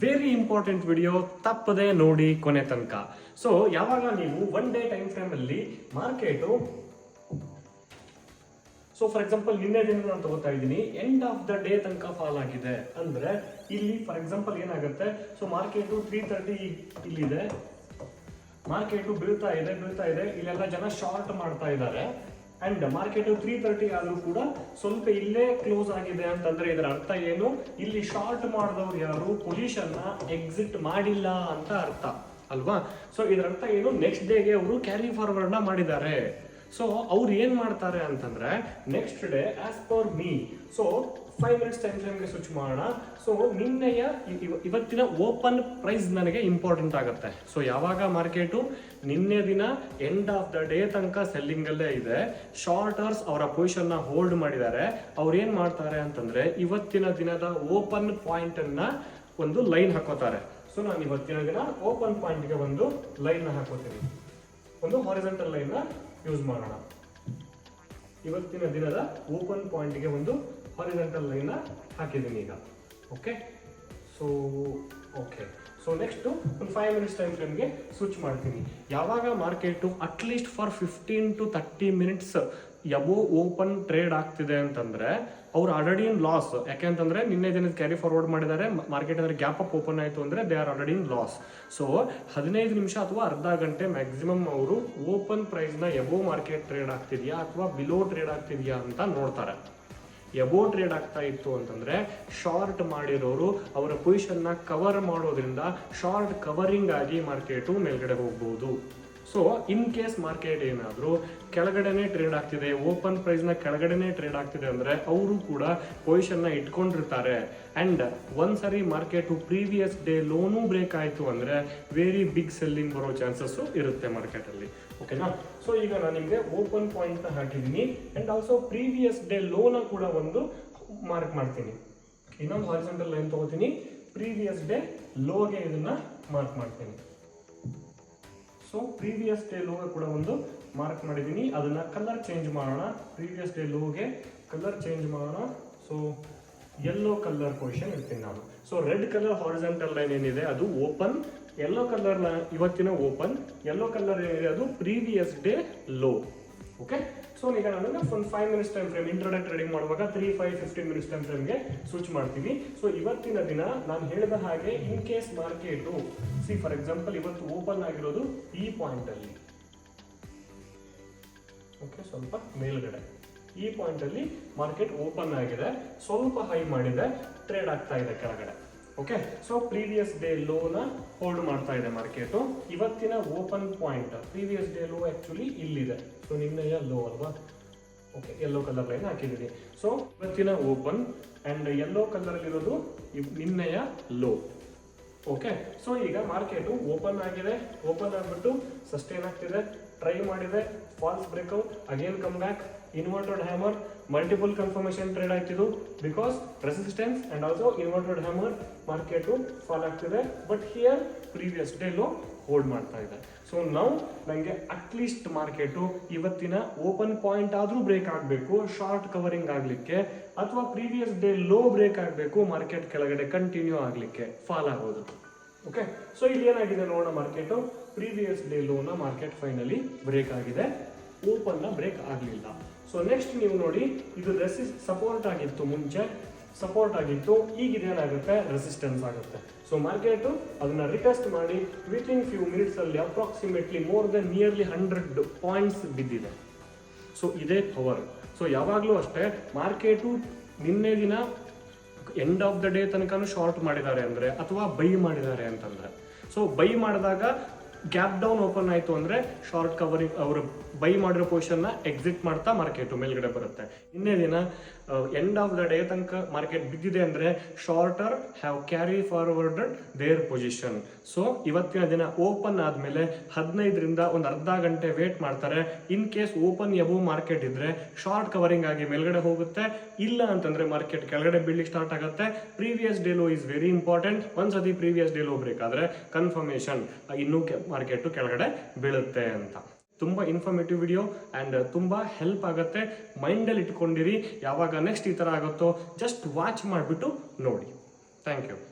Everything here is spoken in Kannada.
ವೆರಿ ಇಂಪಾರ್ಟೆಂಟ್ ವಿಡಿಯೋ ತಪ್ಪದೆ ನೋಡಿ ಕೊನೆ ತನಕ. ಸೊ ಯಾವಾಗ ನೀವು ಒನ್ ಡೇ ಟೈಮ್ ಫ್ರೇಮ್ ಅಲ್ಲಿ ಮಾರ್ಕೆಟು ಸೊ ಫಾರ್ ಎಕ್ಸಾಂಪಲ್ ನಿನ್ನೆ ದಿನ ನಾನು ತಗೋತಾ ಇದ್ದೀನಿ. ಎಂಡ್ ಆಫ್ ದ ಡೇ ತನಕ ಫಾಲ್ ಆಗಿದೆ. ಅಂದ್ರೆ, ಇಲ್ಲಿ ಫಾರ್ ಎಕ್ಸಾಂಪಲ್ ಏನಾಗುತ್ತೆ? ಸೊ ಮಾರ್ಕೆಟು ತ್ರೀ ತರ್ಟಿ ಇಲ್ಲಿದೆ. ಮಾರ್ಕೆಟು ಬೀಳ್ತಾ ಇದೆ ಬೀಳ್ತಾ ಇದೆ. ಇಲ್ಲೆಲ್ಲ ಜನ ಶಾರ್ಟ್ ಮಾಡ್ತಾ ಇದ್ದಾರೆ. ಅಂಡ್ ಮಾರ್ಕೆಟ್ ತ್ರೀ ತರ್ಟಿ ಆದರೂ ಕೂಡ ಸ್ವಲ್ಪ ಇಲ್ಲೇ ಕ್ಲೋಸ್ ಆಗಿದೆ ಅಂತಂದ್ರೆ ಇದರ ಅರ್ಥ ಏನು? ಇಲ್ಲಿ ಶಾರ್ಟ್ ಮಾಡಿದವ್ರು ಯಾರು? ಪೊಸಿಷನ್ ಎಕ್ಸಿಟ್ ಮಾಡಿಲ್ಲ ಅಂತ ಅರ್ಥ. ಅಲ್ವಾ? ಸೊ ಇದರ ಅರ್ಥ ಏನು? ನೆಕ್ಸ್ಟ್ ಡೇಗೆ ಅವರು ಕ್ಯಾರಿ ಫಾರ್ವರ್ಡ್ನ ಮಾಡಿದ್ದಾರೆ. ಸೊ ಅವ್ರು ಏನು ಮಾಡ್ತಾರೆ ಅಂತಂದ್ರೆ next day as per me so five minutes time ಫ್ರೇಮ್ಗೆ switch ಮಾಡೋಣ. ಸೊ ನಿನ್ನೆಯ ಇವ- ಇವತ್ತಿನ ಓಪನ್ ಪ್ರೈಸ್ ನನಗೆ ಇಂಪಾರ್ಟೆಂಟ್ ಆಗುತ್ತೆ. ಸೊ ಯಾವಾಗ ಮಾರ್ಕೆಟು? ನಿನ್ನೆ ದಿನ ಎಂಡ್ ಆಫ್ ದ ಡೇ ತನಕ ಸೆಲ್ಲಿಂಗ್ ಅಲ್ಲೇ ಇದೆ. ಶಾರ್ಟರ್ಸ್ ಅವರ ಪೊಸಿಷನ್ನ ಹೋಲ್ಡ್ ಮಾಡಿದ್ದಾರೆ. ಅವ್ರು ಏನು ಮಾಡ್ತಾರೆ ಅಂತಂದ್ರೆ, ಇವತ್ತಿನ ದಿನದ ಓಪನ್ ಪಾಯಿಂಟ್ ಅನ್ನ ಒಂದು ಲೈನ್ ಹಾಕೋತಾರೆ. ಸೊ ನಾನು ಇವತ್ತಿನ ದಿನ ಓಪನ್ ಪಾಯಿಂಟ್ಗೆ ಒಂದು ಲೈನ್ ಹಾಕೋತೀನಿ. ಒಂದು ಹಾರಿಸೆಂಟಲ್ ಲೈನ್ನ ಯೂಸ್ ಮಾಡೋಣ. ಇವತ್ತಿನ ದಿನದ ಓಪನ್ ಪಾಯಿಂಟ್ಗೆ ಒಂದು ಹಾರಿಸೆಂಟಲ್ ಲೈನ್ ಹಾಕಿದ್ದೀನಿ ಈಗ. Okay so okay so next ಒಂದು ಫೈವ್ ಮಿನಿಟ್ಸ್ ಟೈಮ್ ಫ್ರೇಮ್ಗೆ ಸ್ವಿಚ್ ಮಾಡ್ತೀನಿ. ಯಾವಾಗ market at least for fifteen to thirty minutes above open trade ಆಗ್ತಿದೆ ಅಂತಂದ್ರೆ ಅವ್ರು ಆಲ್ರೆಡಿ ಇನ್ ಲಾಸ್ ಯಾಕೆಂತಂದ್ರೆ ನಿನ್ನೆ ದಿನದ ಕ್ಯಾರಿ ಫಾರ್ವರ್ಡ್ ಮಾಡಿದ್ದಾರೆ ಮಾರ್ಕೆಟ್ ಅಂದ್ರೆ ಗ್ಯಾಪ್ ಅಪ್ ಓಪನ್ ಆಯಿತು ಅಂದ್ರೆ they are already in loss so ಹದಿನೈದು ನಿಮಿಷ ಅಥವಾ ಅರ್ಧ ಗಂಟೆ ಮ್ಯಾಕ್ಸಿಮಮ್ ಅವರು ಓಪನ್ ಪ್ರೈಸ್ನ ಎಬೋ ಮಾರ್ಕೆಟ್ ಟ್ರೇಡ್ ಆಗ್ತಿದೆಯಾ ಅಥವಾ ಬಿಲೋ ಟ್ರೇಡ್ ಆಗ್ತಿದೆಯಾ ಅಂತ ನೋಡ್ತಾರೆ. ಎಬೋ ಟ್ರೇಡ್ ಆಗ್ತಾ ಇತ್ತು ಅಂತಂದ್ರೆ ಶಾರ್ಟ್ ಮಾಡಿರೋರು ಅವರ ಪೊಸಿಷನ್ನ ಕವರ್ ಮಾಡೋದ್ರಿಂದ ಶಾರ್ಟ್ ಕವರಿಂಗ್ ಆಗಿ ಮಾರ್ಕೆಟು ಮೇಲ್ಗಡೆ ಹೋಗ್ಬೋದು. ಸೊ ಇನ್ ಕೇಸ್ ಮಾರ್ಕೆಟ್ ಏನಾದರೂ ಕೆಳಗಡೆನೆ ಟ್ರೇಡ್ ಆಗ್ತಿದೆ ಓಪನ್ ಪ್ರೈಸ್ನ ಕೆಳಗಡೆನೆ ಟ್ರೇಡ್ ಆಗ್ತಿದೆ ಅಂದ್ರೆ ಅವರು ಕೂಡ ಪೊಸಿಷನ್ನ ಇಟ್ಕೊಂಡಿರ್ತಾರೆ. ಅಂಡ್ ಒಂದ್ಸರಿ ಮಾರ್ಕೆಟ್ ಪ್ರೀವಿಯಸ್ ಡೇ ಲೋನು ಬ್ರೇಕ್ ಆಯ್ತು ಅಂದ್ರೆ ವೆರಿ ಬಿಗ್ ಸೆಲ್ಲಿಂಗ್ ಬರೋ ಚಾನ್ಸಸ್ ಇರುತ್ತೆ ಮಾರ್ಕೆಟ್ ಅಲ್ಲಿ. ಓಕೆನಾ ಸೊ ಈಗ ನಾನು ನಿಮಗೆ ಓಪನ್ ಪಾಯಿಂಟ್ನ ಹಾಕಿದ್ದೀನಿ ಅಂಡ್ ಆಲ್ಸೋ ಪ್ರೀವಿಯಸ್ ಡೇ ಲೋನ ಕೂಡ ಒಂದು ಮಾರ್ಕ್ ಮಾಡ್ತೀನಿ. ಇನ್ನೊಂದು ಹಾರಿಸೆಂಟಲ್ ಲೈನ್ ತಗೋತೀನಿ. ಪ್ರೀವಿಯಸ್ ಡೇ ಲೋಗೆ ಇದನ್ನ ಮಾರ್ಕ್ ಮಾಡ್ತೀನಿ. ಸೊ ಪ್ರೀವಿಯಸ್ ಡೇ ಲೋಗೆ ಕೂಡ ಒಂದು ಮಾರ್ಕ್ ಮಾಡಿದ್ದೀನಿ. ಅದನ್ನ ಕಲರ್ ಚೇಂಜ್ ಮಾಡೋಣ. ಪ್ರೀವಿಯಸ್ ಡೇ ಲೋಗೆ ಕಲರ್ ಚೇಂಜ್ ಮಾಡೋಣ. ಸೊ ಯೆಲ್ಲೋ ಕಲರ್ ಪೊಸಿಷನ್ ಇರ್ತೀನಿ ನಾನು. So red colour horizontal line ಏನಿದೆ, ಅದು ಓಪನ್ ಯೆಲ್ಲೋ ಕಲರ್ ಇವತ್ತಿನ ಓಪನ್ ಯೆಲ್ಲೋ ಕಲರ್ ಏನಿದೆ, ಅದು previous day low okay so ಈಗ ನಾನು ಒಂದು ಫೈವ್ ಮಿನಿಟ್ಸ್ ಟೈಮ್ ಫ್ರೇಮ್ ಇಂಟ್ರೊಡಕ್ಟ್ ಟ್ರೇಡಿಂಗ್ ಮಾಡುವಾಗ three five fifteen minutes time ಫ್ರೇಮ್ಗೆ switch ಮಾಡ್ತೀವಿ. ಸೊ ಇವತ್ತಿನ ದಿನ ನಾನು ಹೇಳಿದ ಹಾಗೆ in case market see for example ಇವತ್ತು ಓಪನ್ ಆಗಿರೋದು ಈ ಪಾಯಿಂಟ್ ಅಲ್ಲಿ. ಓಕೆ ಸ್ವಲ್ಪ ಮೇಲ್ಗಡೆ. ಈ ಪಾಯಿಂಟ್ ಅಲ್ಲಿ ಮಾರ್ಕೆಟ್ ಓಪನ್ ಆಗಿದೆ. ಸ್ವಲ್ಪ ಹೈ ಮಾಡಿದೆ. ಟ್ರೇಡ್ ಆಗ್ತಾ ಇದೆ ಕೆಳಗಡೆ. ಓಕೆ ಸೊ ಪ್ರೀವಿಯಸ್ ಡೇ ಲೋನ ಹೋಲ್ಡ್ ಮಾಡ್ತಾ ಇದೆ ಮಾರ್ಕೆಟು ಇವತ್ತಿನ open point previous day low actually ಇಲ್ಲಿದೆ. ಸೊ ನಿನ್ನೆಯ ಲೋ ಅಲ್ವಾ ಓಕೆ ಯೆಲ್ಲೋ ಕಲರ್ ಲೈನ್ ಹಾಕಿದ್ದೀನಿ ಸೊ ಇವತ್ತಿನ ಓಪನ್ ಅಂಡ್ ಯೆಲ್ಲೋ ಕಲರ್ ಇರೋದು ಇವ್- ನಿನ್ನೆಯ ಲೋ ಓಕೆ ಸೊ ಈಗ ಮಾರ್ಕೆಟು ಓಪನ್ ಆಗಿದೆ. ಓಪನ್ ಆಗಿಬಿಟ್ಟು ಸಸ್ಟೈನ್ ಆಗ್ತಿದೆ. ಟ್ರೈ ಮಾಡಿದೆ. False breakout again come back inverted hammer multiple confirmation trade ಆಗ್ತಿದ್ದು. Because resistance and also inverted hammer market fall ಆಗ್ತಿದೆ. But here previous day low hold ಮಾಡ್ತಾ ಇದೆ ಸೊ ನಾವು ನನಗೆ ಅಟ್ಲೀಸ್ಟ್ ಮಾರ್ಕೆಟು ಇವತ್ತಿನ ಓಪನ್ ಪಾಯಿಂಟ್ ಆದರೂ ಬ್ರೇಕ್ ಆಗಬೇಕು ಶಾರ್ಟ್ ಕವರಿಂಗ್ ಆಗಲಿಕ್ಕೆ, ಅಥವಾ ಪ್ರೀವಿಯಸ್ ಡೇ ಲೋ ಬ್ರೇಕ್ ಆಗಬೇಕು ಮಾರ್ಕೆಟ್ ಕೆಳಗಡೆ ಕಂಟಿನ್ಯೂ ಆಗಲಿಕ್ಕೆ ಫಾಲ್ ಆಗೋದು. ಓಕೆ ಸೊ ಇಲ್ಲಿ ಏನಾಗಿದೆ ನೋಡೋಣ ಮಾರ್ಕೆಟು ಪ್ರೀವಿಯಸ್ ಡೇ ಲೋನ ಮಾರ್ಕೆಟ್ ಫೈನಲಿ ಬ್ರೇಕ್ ಆಗಿದೆ. ಓಪನ್ನ ಬ್ರೇಕ್ ಆಗಲಿಲ್ಲ. ಸೊ ನೆಕ್ಸ್ಟ್ ನೀವು ನೋಡಿ, ಇದು ರೆಸಿಸ್ ಸಪೋರ್ಟ್ ಆಗಿತ್ತು ಮುಂಚೆ. ಸಪೋರ್ಟ್ ಆಗಿತ್ತು ಈಗ ಇದೇನಾಗುತ್ತೆ ರೆಸಿಸ್ಟೆನ್ಸ್ ಆಗುತ್ತೆ. ಸೊ ಮಾರ್ಕೆಟು ಅದನ್ನ ರಿಟೆಸ್ಟ್ ಮಾಡಿ ವಿತ್ ಇನ್ ಫ್ಯೂ ಮಿನಿಟ್ಸ್ ಅಲ್ಲಿ approximately more than nearly hundred points ಬಿದ್ದಿದೆ. ಸೊ ಇದೇ ಪವರ್ ಸೊ ಯಾವಾಗಲೂ ಅಷ್ಟೇ ಮಾರ್ಕೆಟು ನಿನ್ನೆ ದಿನ ಎಂಡ್ ಆಫ್ ದ ಡೇ ತನಕನೂ ಶಾರ್ಟ್ ಮಾಡಿದ್ದಾರೆ ಅಂದ್ರೆ, ಅಥವಾ ಬೈ ಮಾಡಿದ್ದಾರೆ ಅಂತಂದ್ರೆ. ಸೊ ಬೈ ಮಾಡಿದಾಗ ಗ್ಯಾಪ್ ಡೌನ್ ಓಪನ್ ಆಯಿತು ಅಂದರೆ ಶಾರ್ಟ್ ಕವರಿಂಗ್ ಅವರು ಬೈ ಮಾಡಿರೋ ಪೊಸಿಷನ್ನ ಎಕ್ಸಿಟ್ ಮಾಡ್ತಾ ಮಾರ್ಕೆಟು ಮೇಲ್ಗಡೆ ಬರುತ್ತೆ. ಇನ್ನೇ ದಿನ ಎಂಡ್ ಆಫ್ ದ ಡೇ ತನಕ ಮಾರ್ಕೆಟ್ ಬಿದ್ದಿದೆ ಅಂದರೆ shorter have carry forward their position so ಇವತ್ತಿನ ದಿನ ಓಪನ್ ಆದಮೇಲೆ ಹದಿನೈದರಿಂದ ಒಂದು ಅರ್ಧ ಗಂಟೆ ವೇಟ್ ಮಾಡ್ತಾರೆ. In case open above market ಇದ್ದರೆ ಶಾರ್ಟ್ ಕವರಿಂಗ್ ಆಗಿ ಮೇಲ್ಗಡೆ ಹೋಗುತ್ತೆ. ಇಲ್ಲ ಅಂತಂದರೆ ಮಾರ್ಕೆಟ್ ಕೆಳಗಡೆ ಬೀಳ್ಲಿಕ್ಕೆ ಸ್ಟಾರ್ಟ್ ಆಗುತ್ತೆ. Previous day low is very important ಒಂದ್ಸತಿ ಪ್ರೀವಿಯಸ್ ಡೇ ಲೋ ಆದ್ರೆ ಕನ್ಫರ್ಮೇಶನ್ ಇನ್ನೂ ಮಾರ್ಕೆಟ್ ಕೆಳಗಡೆ ಬೀಳುತ್ತೆ ಅಂತ. ತುಂಬಾ ಇನ್ಫಾರ್ಮೇಟಿವ್ ವಿಡಿಯೋ ಅಂಡ್ ತುಂಬಾ ಹೆಲ್ಪ್ ಆಗುತ್ತೆ. ಮೈಂಡಲ್ಲಿ ಇಟ್ಕೊಂಡಿರಿ. ಯಾವಾಗ ನೆಕ್ಸ್ಟ್ ಈ ತರ ಆಗುತ್ತೋ ಜಸ್ಟ್ ವಾಚ್ ಮಾಡಿಬಿಟ್ಟು ನೋಡಿ. Thank you